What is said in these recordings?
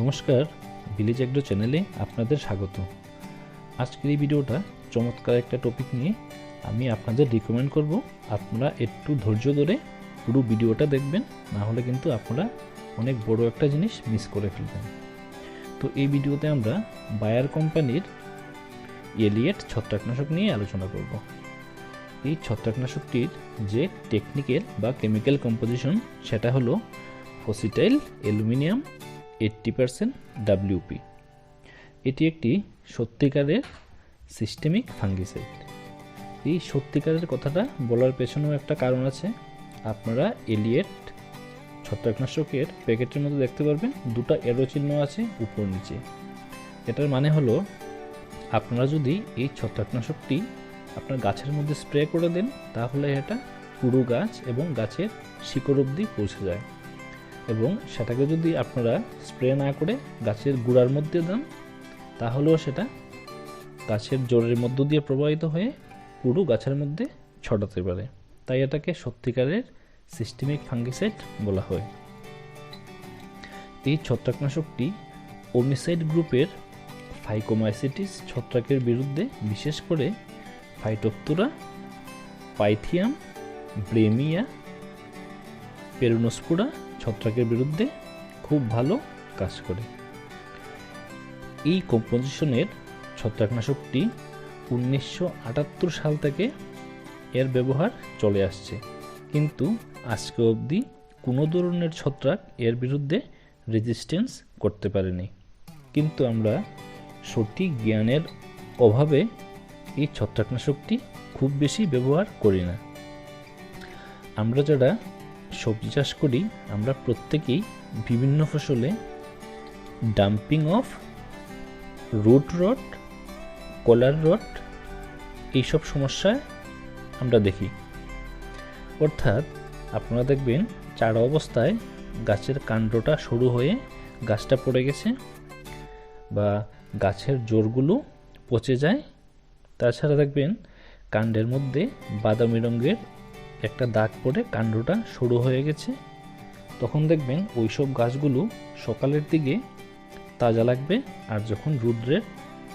নমস্কার village agro চ্যানেলে আপনাদের স্বাগত। আজকের এই ভিডিওটা চমৎকার একটা টপিক নিয়ে আমি আপনাদের রিকমেন্ড করব। আপনারা একটু ধৈর্য ধরে পুরো ভিডিওটা দেখবেন, না হলে কিন্তু আপনারা অনেক বড় একটা জিনিস মিস করে ফেলবেন। তো এই ভিডিওতে আমরা বায়ার কোম্পানির এলিয়েট ছত্রাকনাশক নিয়ে আলোচনা করব। এই ছত্রাকনাশকটির যে টেকনিক্যাল বা কেমিক্যাল কম্পোজিশন সেটা হলো fosetyl aluminium eighty percent WP এটি একটি সত্যিকারের সিস্টেমিক ফাঙ্গিসাইড এই সত্যিকারের কথাটা বলার পেছনেও একটা কারণ আছে। আপনারা এলিয়েট ছত্রাকনাশকের প্যাকেটের মধ্যে দেখতে পারবেন, দুটো এরো চিহ্ন আছে উপর নিচে। এটার মানে হলো, আপনারা যদি এই ছত্রাকনাশকটি আপনার গাছের মধ্যে স্প্রে করে দেন, তাহলে এটা পুরো গাছ এবং গাছের শিকড় অবধি পৌঁছে যায়। এবং সেটাকে যদি আপনারা স্প্রে না করে গাছের গুঁড়ার মধ্যে দেন, তাহলেও সেটা গাছের জোরের মধ্য দিয়ে প্রবাহিত হয়ে পুরো গাছের মধ্যে ছড়াতে পারে। তাই এটাকে সত্যিকারের সিস্টেমিক ফাঙ্গিসাইড বলা হয়। এই ছত্রাকনাশকটি ওমিসাইড গ্রুপের ফাইকোমাইসিটিস ছত্রাকের বিরুদ্ধে বিশেষ করে ফাইটোপ্তুরা, পাইথিয়াম, ব্রেমিয়া, পেরুনোস্পুরা ছত্রাকের বিরুদ্ধে খুব ভালো কাজ করে। এই কম্পোজিশনের ছত্রাকনাশকটি উনিশশো আটাত্তর সাল থেকে এর ব্যবহার চলে আসছে। কিন্তু আজকে অবধি কোনো ধরনের ছত্রাক এর বিরুদ্ধে রেজিস্ট্যান্স করতে পারেনি। কিন্তু আমরা সঠিক জ্ঞানের অভাবে এই ছত্রাকনাশকটি খুব বেশি ব্যবহার করি না। আমরা যারা সবজি চাষ করি, আমরা প্রত্যেকেই বিভিন্ন ফসলে damping off root rot collar rot এইসব সমস্যায় আমরা দেখি। অর্থাৎ আপনারা দেখবেন চারা অবস্থায় গাছের কাণ্ডটা সরু হয়ে গাছটা পড়ে গেছে বা গাছের জোরগুলো পচে যায়। তাছাড়া দেখবেন কাণ্ডের মধ্যে বাদামি রঙের একটা দাগ পড়ে কাণ্ডটা সরু হয়ে গেছে। তখন দেখবেন ওই সব গাছগুলো সকালের দিকে তাজা লাগবে আর যখন রুদ্রের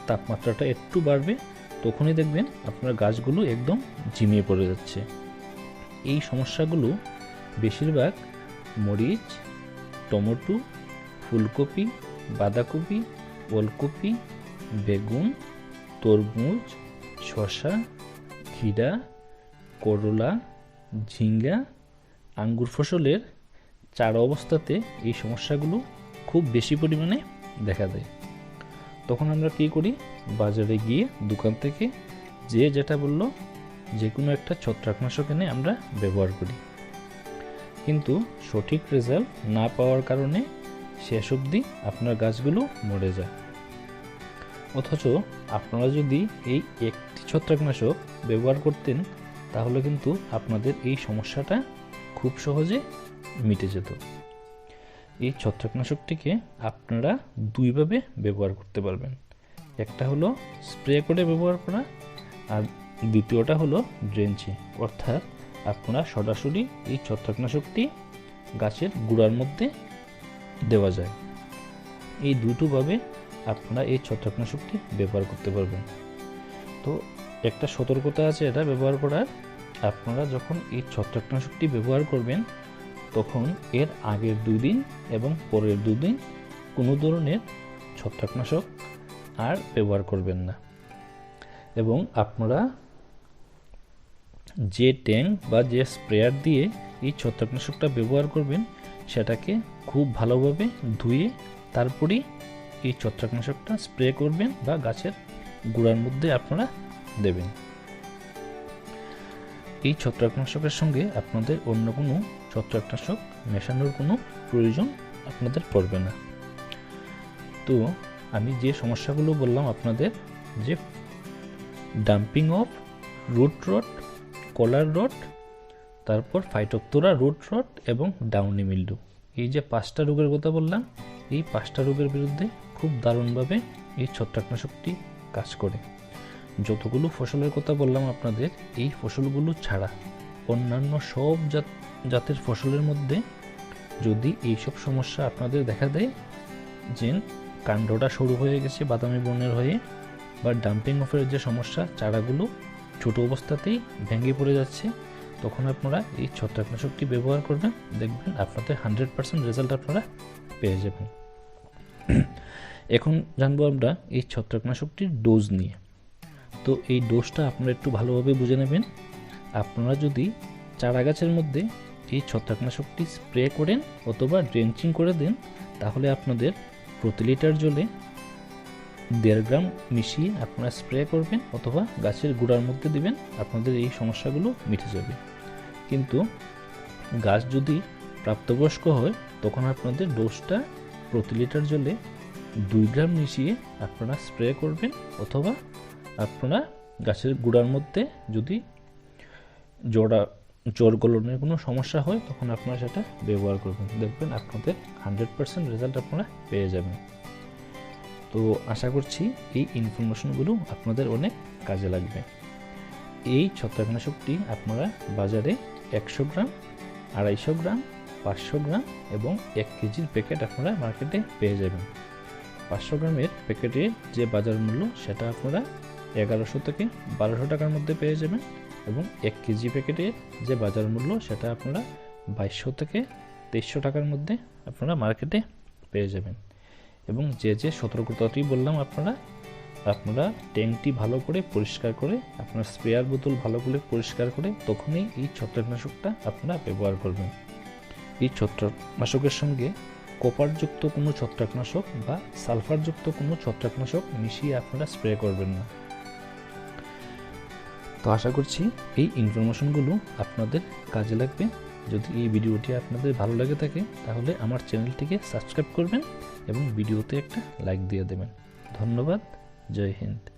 তাপমাত্রাটা একটু বাড়বে, তখনই দেখবেন আপনার গাছগুলো একদম ঝিমিয়ে পড়ে যাচ্ছে। এই সমস্যাগুলো বেশিরভাগ মরিচ, টমেটো, ফুলকপি, বাঁধাকপি, ওলকপি, বেগুন, তরমুজ, শসা ক্ষীরা করলা ঝিঙ্গা, আঙ্গুর ফসলের চারা অবস্থাতে এই সমস্যাগুলো খুব বেশি পরিমাণে দেখা দেয়। তখন আমরা কী করি? বাজারে গিয়ে দোকান থেকে যে যেটা বলল যে কোনো একটা ছত্রাকনাশক এনে আমরা ব্যবহার করি। কিন্তু সঠিক রেজাল্ট না পাওয়ার কারণে শেষ অবধি আপনার গাছগুলো মরে যায়। অথচ আপনারা যদি এই একটি ছত্রাকনাশক ব্যবহার করতেন তাহলে কিন্তু আপনাদের এই সমস্যাটা খুব সহজে মিটে যেত। এই ছত্রাকনাশকটিকে আপনারা দুইভাবে ব্যবহার করতে পারবেন। একটা হলো স্প্রে করে ব্যবহার করা আর দ্বিতীয়টা হলো ড্রেঞ্চি অর্থাৎ আপনারা সরাসরি এই ছত্রাকনাশকটি গাছের গুঁড়ার মধ্যে দেওয়া যায়। এই দুটোভাবে আপনারা এই ছত্রাকনাশকটি ব্যবহার করতে পারবেন। তো একটা সতর্কতা আছে এটা ব্যবহার করার। আপনারা যখন এই ছত্রাকনাশকটি ব্যবহার করবেন, তখন এর আগের দুই দিন এবং পরের দুদিন কোনো ধরনের ছত্রাকনাশক আর ব্যবহার করবেন না। এবং আপনারা যে ট্যাঙ্ক বা যে স্প্রেয়ার দিয়ে এই ছত্রাকনাশকটা ব্যবহার করবেন, সেটাকে খুব ভালোভাবে ধুয়ে তারপরেই এই ছত্রাকনাশকটা স্প্রে করবেন বা গাছের গোড়ার মধ্যে আপনারা দেবেন। এই ছত্রাকনাশকের সঙ্গে আপনাদের অন্য কোনো ছত্রাকনাশক মেশানোর কোনো প্রয়োজন আপনাদের পড়বে না। তো আমি যে সমস্যাগুলো বললাম আপনাদের, যে damping off root rot collar rot তারপর ফাইটোপ্তোরা রুট রট এবং ডাউনি মিল্ডু এই যে পাঁচটা রোগের কথা বললাম, এই পাঁচটা রোগের বিরুদ্ধে খুব দারুণভাবে এই ছত্রাকনাশকটি কাজ করে। যতগুলো ফসলের কথা বললাম আপনাদের, এই ফসলগুলো ছাড়া অন্যান্য সব জাত জাতের ফসলের মধ্যে যদি এইসব সমস্যা আপনাদের দেখা দেয় যে কাণ্ডটা সরু হয়ে গেছে বাদামি বর্ণের হয়ে বা ডাম্পিং অফের যে সমস্যা, চারাগুলো ছোট অবস্থাতেই ভেঙে পড়ে যাচ্ছে, তখন আপনারা এই ছত্রাকনাশকটি ব্যবহার করবেন, দেখবেন আপনাদের হান্ড্রেড পার্সেন্ট রেজাল্ট আপনারা পেয়ে যাবেন। এখন জানব আমরা এই ছত্রাকনাশকটির ডোজ নিয়ে। তো এই ডোজটা আপনারা একটু ভালোভাবে বুঝে নেবেন। আপনারা যদি চারা গাছের মধ্যে এই ছত্রাকনাশকটি স্প্রে করেন অথবা ড্রেঞ্চিং করে দেন, তাহলে আপনাদের প্রতি লিটার জলে দেড় গ্রাম মিশিয়ে আপনারা স্প্রে করবেন অথবা গাছের গোড়ার মধ্যে দিবেন, আপনাদের এই সমস্যাগুলো মিটে যাবে। কিন্তু গাছ যদি প্রাপ্তবয়স্ক হয়, তখন আপনাদের ডোজটা প্রতি লিটার জলে দুই গ্রাম মিশিয়ে আপনারা স্প্রে করবেন অথবা আপনারা গাছের গোড়ার মধ্যে যদি জোড়া জোর গলনের কোনো সমস্যা হয়, তখন আপনারা সেটা ব্যবহার করবেন। দেখবেন আপনাদের হান্ড্রেড পার্সেন্ট রেজাল্ট আপনারা পেয়ে যাবেন। তো আশা করছি এই ইনফরমেশনগুলো আপনাদের অনেক কাজে লাগবে। এই ছত্রাকনাশকটি আপনারা বাজারে একশো গ্রাম, আড়াইশো গ্রাম, পাঁচশো গ্রাম এবং এক কেজির প্যাকেট আপনারা মার্কেটে পেয়ে যাবেন। পাঁচশো গ্রামের প্যাকেটের যে বাজার মূল্য, সেটা আপনারা এগারোশো থেকে বারোশো টাকার মধ্যে পেয়ে যাবেন এবং এক কেজি প্যাকেটের যে বাজার মূল্য সেটা আপনারা বাইশশো থেকে তেইশশো টাকার মধ্যে আপনারা মার্কেটে পেয়ে যাবেন। এবং যে যে সতর্কতাটি বললাম আপনারা আপনারা ট্যাঙ্কটি ভালো করে পরিষ্কার করে, আপনার স্প্রেয়ার বোতল ভালো করে পরিষ্কার করে তখনই এই ছত্রাকনাশকটা আপনারা ব্যবহার করবেন। এই ছত্রাকনাশকের সঙ্গে কপারযুক্ত কোনো ছত্রাকনাশক বা সালফারযুক্ত কোনো ছত্রাকনাশক মিশিয়ে আপনারা স্প্রে করবেন না। তো আশা করছি এই ইনফরমেশনগুলো আপনাদের কাজে লাগবে। যদি এই ভিডিওটি আপনাদের ভালো লাগে থাকে, তাহলে আমার চ্যানেলটিকে সাবস্ক্রাইব করবেন এবং ভিডিওতে একটা লাইক দিয়ে দেবেন। ধন্যবাদ, জয় হিন্দ।